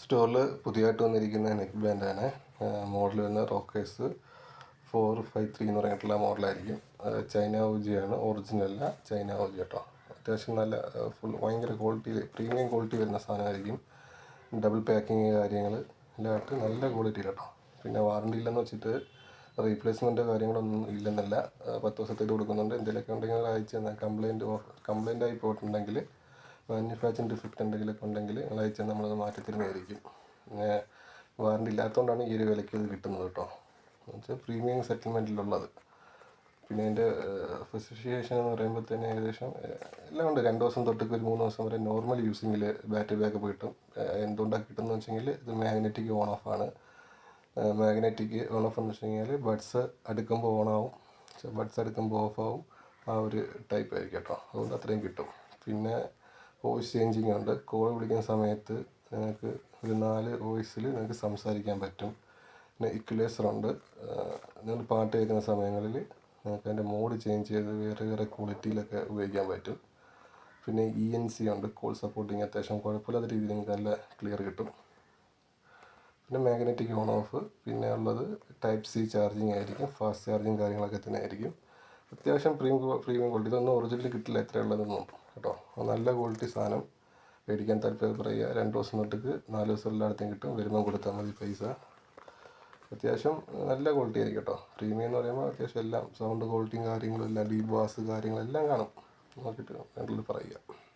സ്റ്റോറിൽ പുതിയതായിട്ട് വന്നിരിക്കുന്ന നെക്ക് ബാൻഡാണ് മോഡൽ വരുന്ന റോക്കേഴ്സ് ഫോർ ഫൈവ് ത്രീ എന്ന് പറഞ്ഞിട്ടുള്ള മോഡലായിരിക്കും. ചൈന ഓജിയാണ്. ഒറിജിനൽ അല്ല ചൈന ഓജി കേട്ടോ. അത്യാവശ്യം നല്ല ഫുൾ ഭയങ്കര ക്വാളിറ്റി പ്രീമിയം ക്വാളിറ്റി വരുന്ന സാധനമായിരിക്കും. ഡബിൾ പാക്കിങ് കാര്യങ്ങൾ എല്ലാമായിട്ട് നല്ല ക്വാളിറ്റി കേട്ടോ പിന്നെ വാറണ്ടി ഇല്ലെന്ന് വെച്ചിട്ട് റീപ്ലേസ്മെന്റോ കാര്യങ്ങളൊന്നും ഇല്ലെന്നല്ല. പത്ത് ദിവസത്തേക്ക് കൊടുക്കുന്നുണ്ട്. എന്തെങ്കിലുമൊക്കെ ഉണ്ടെങ്കിൽ അയച്ചു തന്നാൽ കംപ്ലയിന്റ് കംപ്ലയിന്റ് ആയി പോയിട്ടുണ്ടെങ്കിൽ മാനുഫാക്ചറിങ് ഡിഫക്റ്റ് എന്തെങ്കിലുമൊക്കെ ഉണ്ടെങ്കിൽ നിങ്ങൾ അയച്ചാൽ നമ്മളത് മാറ്റി തരുന്നതായിരിക്കും പിന്നെ വാറണ്ടി ഇല്ലാത്തതുകൊണ്ടാണ് ഈ ഒരു വിലയ്ക്ക് ഇത് കിട്ടുന്നത് കേട്ടോ. എന്നുവെച്ചാൽ പ്രീമിയം സെറ്റിൽമെന്റിലുള്ളത് പിന്നെ അതിന്റെ സ്പെസിഫിക്കേഷൻ എന്ന് പറയുമ്പോൾ തന്നെ ഏകദേശം എല്ലാം ഉണ്ട്. രണ്ട് ദിവസം തൊട്ടൊക്കെ ഒരു മൂന്ന് ദിവസം വരെ നോർമൽ യൂസിങ്ങിൽ ബാറ്ററി ബാക്കപ്പ് കിട്ടും. എന്തുകൊണ്ടാണ് കിട്ടുന്നത് വെച്ചെങ്കിൽ ഇത് മാഗ്നറ്റിക് ഓൺ ഓഫ് ആണ്. മാഗ്നറ്റിക് ഓൺ ഓഫ് എന്ന് വെച്ച് കഴിഞ്ഞാൽ ബഡ്സ് അടുക്കുമ്പോൾ ഓൺ ആവും ബഡ്സ് അടുക്കുമ്പോൾ ഓഫ് ആവും. ആ ഒരു ടൈപ്പ് ആയിരിക്കും കേട്ടോ. അതുകൊണ്ട് അത്രയും കിട്ടും. പിന്നെ വോയിസ് ചേഞ്ചിങ് ഉണ്ട്. കോൾ വിളിക്കുന്ന സമയത്ത് നിങ്ങൾക്ക് ഒരു നാല് വോയിസിൽ നിങ്ങൾക്ക് സംസാരിക്കാൻ പറ്റും. പിന്നെ ഇക്വലൈസർ ഉണ്ട്. നിങ്ങൾ പാട്ട് കേൾക്കുന്ന സമയങ്ങളിൽ നിങ്ങൾക്ക് അതിന്റെ മോഡ് ചേഞ്ച് ചെയ്ത് വേറെ വേറെ ക്വാളിറ്റിയിലൊക്കെ ഉപയോഗിക്കാൻ പറ്റും. പിന്നെ ഇ എൻ സി ഉണ്ട്. കോൾ സപ്പോർട്ടിങ് അത്യാവശ്യം കുഴപ്പമില്ലാത്ത രീതിയിൽ നിങ്ങൾക്ക് നല്ല ക്ലിയർ കിട്ടും. പിന്നെ മാഗ്നറ്റിക് ഓൺ ഓഫ് പിന്നെ ഉള്ളത് ടൈപ്പ് സി ചാർജിങ് ആയിരിക്കും. ഫാസ്റ്റ് ചാർജിങ് കാര്യങ്ങളൊക്കെ തന്നെ ആയിരിക്കും. അത്യാവശ്യം പ്രീമിയം പ്രീമിയം ക്വാളിറ്റി ഇതൊന്നും ഒറിജിനൽ കിട്ടില്ല. എത്ര ഉള്ളതെന്നും. കേട്ടോ. നല്ല ക്വാളിറ്റി സാധനം മേടിക്കാൻ താല്പര്യം പറയുക. രണ്ട് ദിവസം തൊട്ടിക്ക് നാല് ദിവസം എല്ലായിടത്തും കിട്ടും. വരുമ്പം കൊടുത്താൽ മതി പൈസ. അത്യാവശ്യം നല്ല ക്വാളിറ്റി ആയിരിക്കും കേട്ടോ. പ്രീമിയം എന്ന് പറയുമ്പോൾ അത്യാവശ്യം എല്ലാം സൗണ്ട് ക്വാളിറ്റിയും കാര്യങ്ങളും എല്ലാം ഡീ ബാസ് കാര്യങ്ങളെല്ലാം കാണും. നോക്കിയിട്ട് വേണ്ടത് പറയുക.